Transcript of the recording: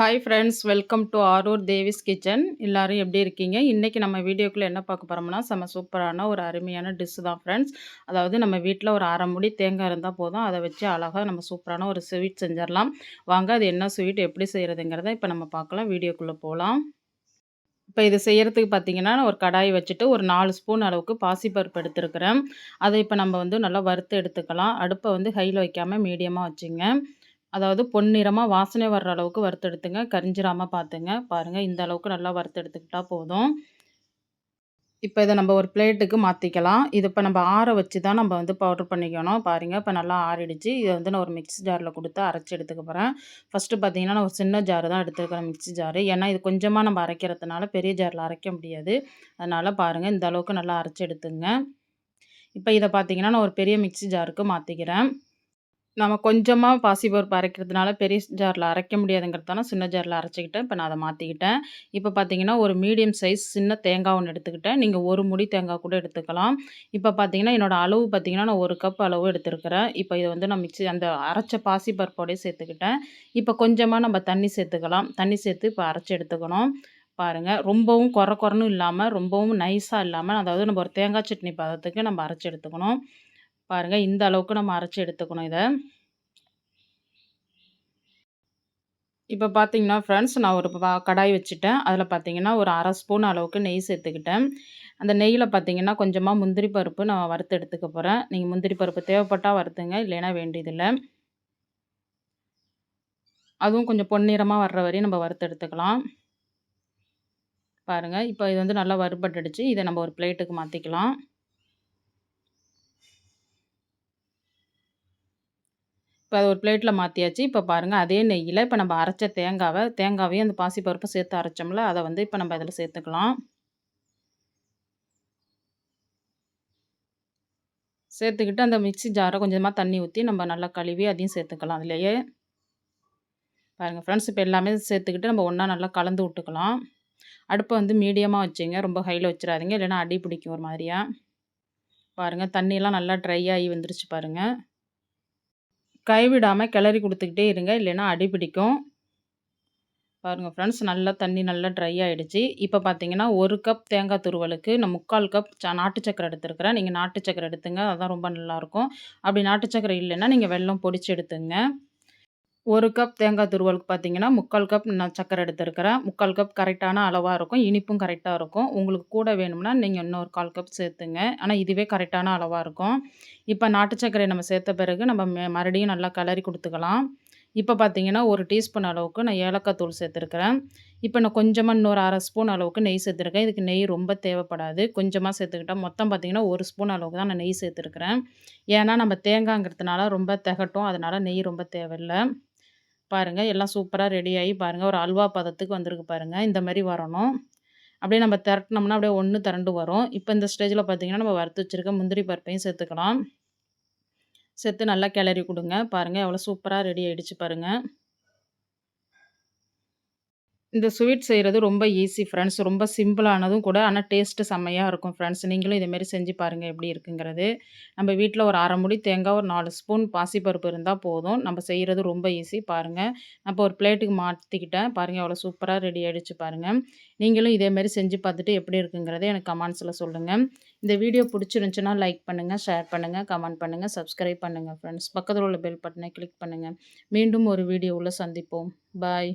Hi friends welcome to Aarur Devi's kitchen எல்லோரும் எப்படி இருக்கீங்க? இன்றைக்கி நம்ம வீடியோக்குள்ளே என்ன பார்க்க போகிறோம்னா செம்ம சூப்பரான ஒரு அருமையான டிஷ்ஷு தான் ஃப்ரெண்ட்ஸ் அதாவது நம்ம வீட்டில் ஒரு அரை முடி தேங்காய் இருந்தால் போதும். அதை வச்சு அழகாக நம்ம சூப்பரான ஒரு ஸ்வீட் செஞ்சிடலாம். வாங்க அது என்ன ஸ்வீட் எப்படி செய்கிறதுங்கிறத இப்போ நம்ம பார்க்கலாம். வீடியோக்குள்ளே போகலாம் இப்போ இது செய்கிறதுக்கு பார்த்திங்கன்னா ஒரு கடாய் வச்சுட்டு ஒரு நாலு ஸ்பூன் அளவுக்கு பாசிப்பருப்பு எடுத்துருக்கிறேன். அதை இப்போ நம்ம வந்து நல்லா வறுத்து எடுத்துக்கலாம். அடுப்பை வந்து ஹையில் வைக்காமல் மீடியமாக வச்சுங்க. அதாவது பொன்னிறமாக வாசனை வர்ற அளவுக்கு வறுத்தெடுத்துங்க. கரிஞ்சிராமல் பார்த்துங்க பாருங்கள் இந்த அளவுக்கு நல்லா வறுத்தெடுத்துக்கிட்டால் போதும். இப்போ இதை நம்ம ஒரு பிளேட்டுக்கு மாற்றிக்கலாம் இது இப்போ நம்ம ஆற வச்சு தான் நம்ம வந்து பவுட்ரு பண்ணிக்கணும். பாருங்கள் இப்போ நல்லா ஆறிடுச்சு. இதை வந்து நான் ஒரு மிக்ஸி ஜாரில் கொடுத்து அரைச்சி எடுத்துக்க போகிறேன் ஃபஸ்ட்டு பார்த்தீங்கன்னா நான் ஒரு சின்ன ஜாரு தான் எடுத்துருக்கிறேன் மிக்ஸி ஜாரு ஏன்னா இது கொஞ்சமாக நம்ம அரைக்கிறதுனால பெரிய ஜாரில் அரைக்க முடியாது. அதனால் பாருங்கள் இந்த அளவுக்கு நல்லா அரைச்சி எடுத்துங்க. இப்போ இதை பார்த்தீங்கன்னா நான் ஒரு பெரிய மிக்ஸி ஜாருக்கு மாற்றிக்கிறேன் நம்ம கொஞ்சமாக பாசிப்பருப்பு அரைக்கிறதுனால பெரிய ஜாரில் அரைக்க முடியாதுங்கிறதால சின்ன ஜாரில் அரைச்சிக்கிட்டேன். இப்போ நான் அதை மாற்றிக்கிட்டேன் இப்போ பார்த்தீங்கன்னா ஒரு மீடியம் சைஸ் சின்ன தேங்காய் ஒன்று எடுத்துக்கிட்டேன். நீங்கள் ஒரு முடி தேங்காய் கூட எடுத்துக்கலாம். இப்போ பார்த்தீங்கன்னா என்னோடய அளவு பார்த்தீங்கன்னா நான் ஒரு கப் அளவு எடுத்துருக்கிறேன். இப்போ இதை வந்து நான் மிக்சி அந்த அரைச்ச பாசிப்பருப்போடய சேர்த்துக்கிட்டேன். இப்போ கொஞ்சமாக நம்ம தண்ணி சேர்த்துக்கலாம். தண்ணி சேர்த்து இப்போ அரைச்சி எடுத்துக்கணும். பாருங்கள் ரொம்பவும் குறை குறன்னு இல்லாமல் ரொம்பவும் நைஸாக இல்லாமல் அதாவது நம்ம ஒரு தேங்காய் சட்னி பதத்துக்கு நம்ம அரைச்சி எடுத்துக்கணும். பாருங்கள் இந்த அளவுக்கு நம்ம அரைச்சி எடுத்துக்கணும் இதை. இப்போ பார்த்தீங்கன்னா ஃப்ரெண்ட்ஸ் நான் ஒரு கடாய் வச்சுட்டேன். அதில் பார்த்தீங்கன்னா ஒரு அரை ஸ்பூன் அளவுக்கு நெய் சேர்த்துக்கிட்டேன். அந்த நெய்யில் பார்த்தீங்கன்னா கொஞ்சமாக முந்திரி பருப்பு நான் வறுத்து எடுத்துக்க போகிறேன் நீங்கள் முந்திரி பருப்பு தேவைப்பட்டால் வறுத்துங்க இல்லைன்னா வேண்டியதில்லை. அதுவும் கொஞ்சம் பொன்னிறமாக வர்ற வரையும் நம்ம வறுத்து எடுத்துக்கலாம். பாருங்கள் இப்போ இது வந்து நல்லா வறுபட்டுடுச்சு. இதை நம்ம ஒரு பிளேட்டுக்கு மாற்றிக்கலாம் இப்போ அதை ஒரு பிளேட்டில் மாற்றியாச்சு இப்போ பாருங்கள் அதே நெய்யில் இப்போ நம்ம அரைச்ச தேங்காவை தேங்காவையும் அந்த பாசிப்பருப்பு சேர்த்து அரைச்சோம்ல அதை வந்து இப்போ நம்ம இதில் சேர்த்துக்கலாம். சேர்த்துக்கிட்டு அந்த மிக்சி ஜாரை கொஞ்சமாக தண்ணி ஊற்றி நம்ம நல்லா கழுவி அதையும் சேர்த்துக்கலாம் அதுலேயே. பாருங்கள் ஃப்ரெண்ட்ஸ் இப்போ எல்லாமே சேர்த்துக்கிட்டு நம்ம ஒன்றா நல்லா கலந்து விட்டுக்கலாம். அடுப்பை வந்து மீடியமாக வச்சுங்க. ரொம்ப ஹையில் வச்சிடாதீங்க. இல்லைன்னா அடி பிடிக்கும் ஒரு மாதிரியாக பாருங்கள் தண்ணியெல்லாம் நல்லா ட்ரை ஆகி வந்துருச்சு பாருங்கள் கைவிடாமல் கிளறி கொடுத்துக்கிட்டே இருங்க. இல்லைன்னா அடி பிடிக்கும். பாருங்கள் ஃப்ரெண்ட்ஸ் நல்லா தண்ணி நல்லா ட்ரை ஆகிடுச்சு இப்போ பார்த்தீங்கன்னா ஒரு கப் தேங்காய் துருவலுக்கு நான் முக்கால் கப் ச நாட்டு சக்கரை எடுத்துருக்கிறேன். நீங்கள் நாட்டு சக்கரை எடுத்துங்க. அதுதான் ரொம்ப நல்லாயிருக்கும் அப்படி நாட்டு சக்கரை இல்லைன்னா நீங்கள் வெள்ளம் பொடிச்சு எடுத்துங்க. ஒரு கப் தேங்காய் துருவலுக்கு பார்த்தீங்கன்னா முக்கால் கப் நான் சக்கரை எடுத்துருக்கிறேன். முக்கால் கப் கரெக்டான அளவாக இருக்கும். இனிப்பும் கரெக்டாக இருக்கும். உங்களுக்கு கூட வேணும்னா நீங்கள் இன்னொரு கால் கப் சேர்த்துங்க. ஆனால் இதுவே கரெக்டான அளவாக இருக்கும். இப்போ நாட்டு சர்க்கரை நம்ம சேர்த்த பிறகு நம்ம மறுபடியும் நல்லா கலரி கொடுத்துக்கலாம். இப்போ பார்த்தீங்கன்னா ஒரு டீஸ்பூன் அளவுக்கு நான் ஏலக்காய் தூள் சேர்த்துருக்கிறேன். இப்போ நான் கொஞ்சமாக இன்னொரு அரை ஸ்பூன் அளவுக்கு நெய் சேர்த்துருக்கேன். இதுக்கு நெய் ரொம்ப தேவைப்படாது. கொஞ்சமாக சேர்த்துக்கிட்டால் மொத்தம் பார்த்திங்கன்னா ஒரு ஸ்பூன் அளவுக்கு தான் நான் நெய் சேர்த்துருக்கிறேன். ஏன்னா நம்ம தேங்காய்ங்கிறதுனால ரொம்ப திகட்டும். அதனால் நெய் ரொம்ப தேவையில்லை. பாருங்கள் எல்லாம் சூப்பராக ரெடி ஆகி பாருங்கள் ஒரு அல்வா பதத்துக்கு வந்திருக்கு பாருங்கள் இந்த மாதிரி வரணும். அப்படியே நம்ம திரட்டினோம்னா அப்படியே ஒன்று திரண்டு வரும். இப்போ இந்த ஸ்டேஜில் பார்த்திங்கன்னா நம்ம வறுத்து வச்சுருக்க முந்திரி பருப்பையும் சேர்த்துக்கலாம். சேர்த்து நல்லா கிளறி கொடுங்க. பாருங்கள் எவ்வளோ சூப்பராக ரெடி ஆகிடுச்சு பாருங்கள் இந்த ஸ்வீட் செய்கிறது ரொம்ப ஈஸி ஃப்ரெண்ட்ஸ் ரொம்ப சிம்பிளானதும் கூட ஆனால் டேஸ்ட்டு செம்மையாக இருக்கும் ஃப்ரெண்ட்ஸ் நீங்களும் இதேமாரி செஞ்சு பாருங்கள் எப்படி இருக்குங்கிறது. நம்ம வீட்டில் ஒரு அரை முடி தேங்காய் ஒரு நாலு ஸ்பூன் பாசிப்பருப்பு இருந்தால் போதும். நம்ம செய்கிறது ரொம்ப ஈஸி பாருங்கள் நான் இப்போ ஒரு பிளேட்டுக்கு மாற்றிக்கிட்டேன் பாருங்கள் அவ்வளோ சூப்பராக ரெடி ஆகிடுச்சு பாருங்கள் நீங்களும் இதேமாரி செஞ்சு பார்த்துட்டு எப்படி இருக்குங்கிறத எனக்கு கமெண்ட்ஸில் சொல்லுங்கள் இந்த வீடியோ பிடிச்சிருந்துச்சுன்னா லைக் பண்ணுங்கள் ஷேர் பண்ணுங்கள் கமெண்ட் பண்ணுங்கள் சப்ஸ்கிரைப் பண்ணுங்கள் ஃப்ரெண்ட்ஸ் பக்கத்தில் உள்ள பெல் பட்டனை கிளிக் பண்ணுங்கள் மீண்டும் ஒரு வீடியோவில் சந்திப்போம். பாய்